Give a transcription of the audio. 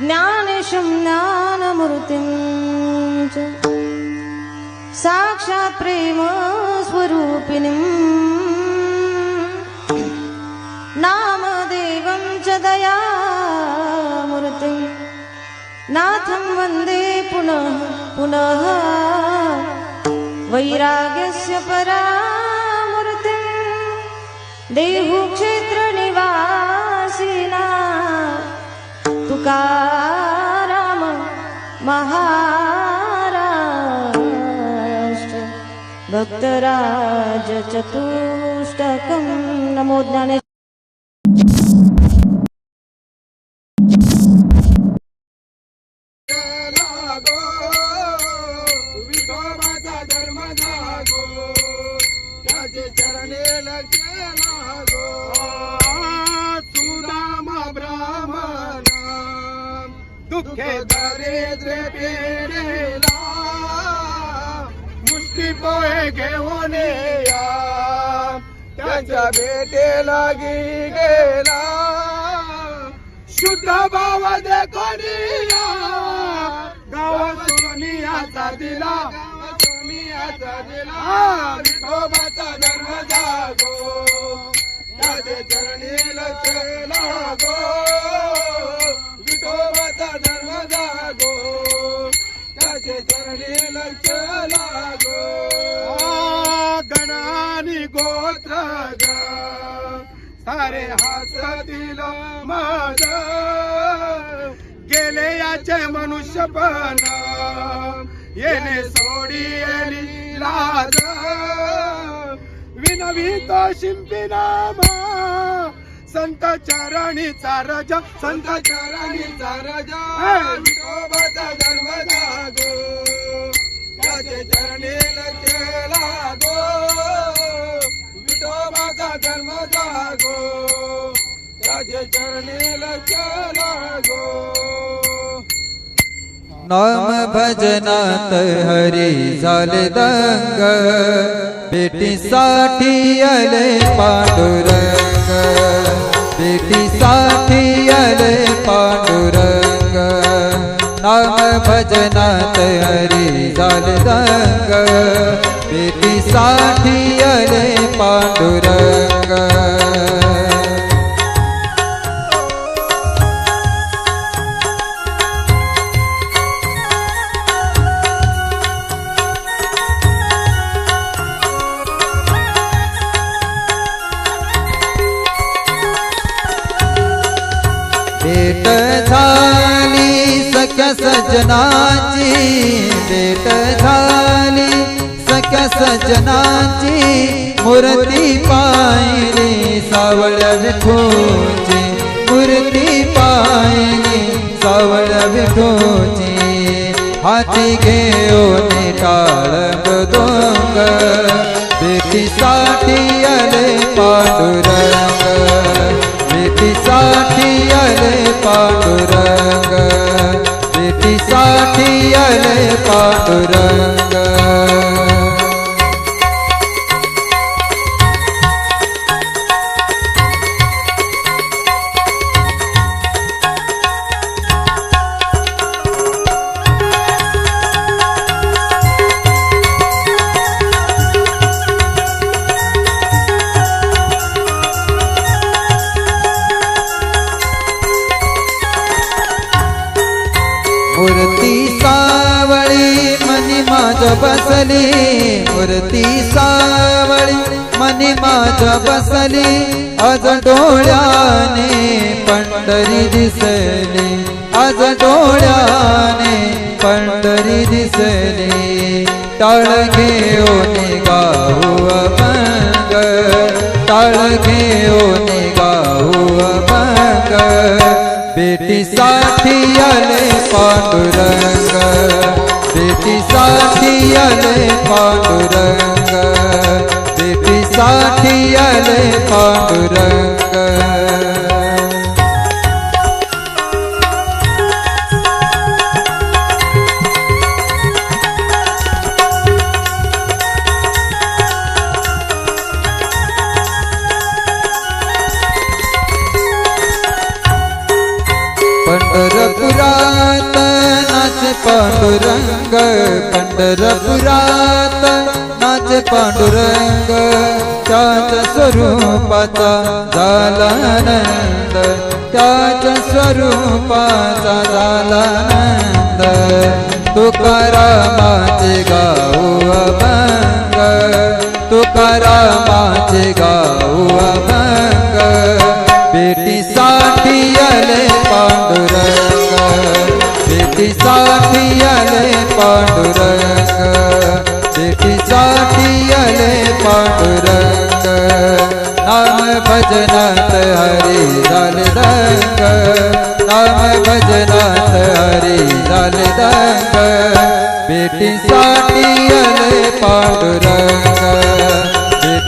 ज्ञानेशं ज्ञानमूर्तिं च साक्षात् प्रेमस्वरूपिणीम् नामदेवं च दयामूर्तिं। नाथं वन्दे पुनः पुनः। वैराग्यस्य परामूर्तिं। देहुक्षेत्रनिवासिना तुकाराम महाराष्ट्र भक्तराज चतुष्टकं। नमो ज्ञाने लागो विठोबाचा धर्म चरणे दुःखे दरिद्र पेरेला मुष्टी पोहे घेऊन या. त्याच्या भेटेला गेला. शुद्ध भाव दे कोणिया गाव सोनियाचा दिला सोनियाचा दिला. विठोबाचा धर्म जागो. त्याचे चरणी लक्ष गोत्र ग सारे हसतील माझ गेले याचे मनुष्यपण। येणे सोडी येली लाज। विनवितो शिंपी नामा। संत चरणीचा राजा। संत चरणीचा राजा। विठोबाचा धर्म जागो। त्याचे चरणी लक्ष धर्म जागो त्याचे चरणी लक्ष लागो नाम भजनात हरी झाले दंग बेटीसाठी आले पांडुरंग. बेटीसाठी आले पांडुरंग. नाम भजनात हरी झाले दंग बेटीसाठी अरे पांडुरंग. भेट झाली. सख्या सजनाची भेट झाली. सख्या सजनाची मूर्ती पायली सावळ्या विठोची मूर्ती पायली सावळ्या विठोची हाती घेऊन टाळ दोंग. भेटीसाठी अरे पांडुरंग. भेटीसाठी अरे पांडुरंग. बेटीसाठी आले पांडुरंग। मूर्ती बसली मूर्ती सावळी मनी माझ्या बसली आज डोळ्याने पंढरी दिसली आज डोळ्याने पंढरी दिसली. टाळ घेऊन गाऊ अभंग टाळ घेऊन गाऊ अभंग. बेटीसाठी आले पांडुरंग. बेटीसाठी आले पांडुरंग बेटीसाठी आले पांडुरंग. पंढरपुरात पांडुरंग पंढरपुरात नाच पांडुरंग त्याच्या स्वरूपाचा झाला नंद त्याच्या स्वरूपाचा झाला नंद तुकारामाचे गाऊ अभंग तुकारामाचे गाऊ बेटीसाठी आले पांडुरंग. बेटीसाठी आले पांडुरंग. नाम भजनात हरी लाल रंग. नाम भजनात हरी लाल रंग. बेटीसाठी आले पांडुरंग.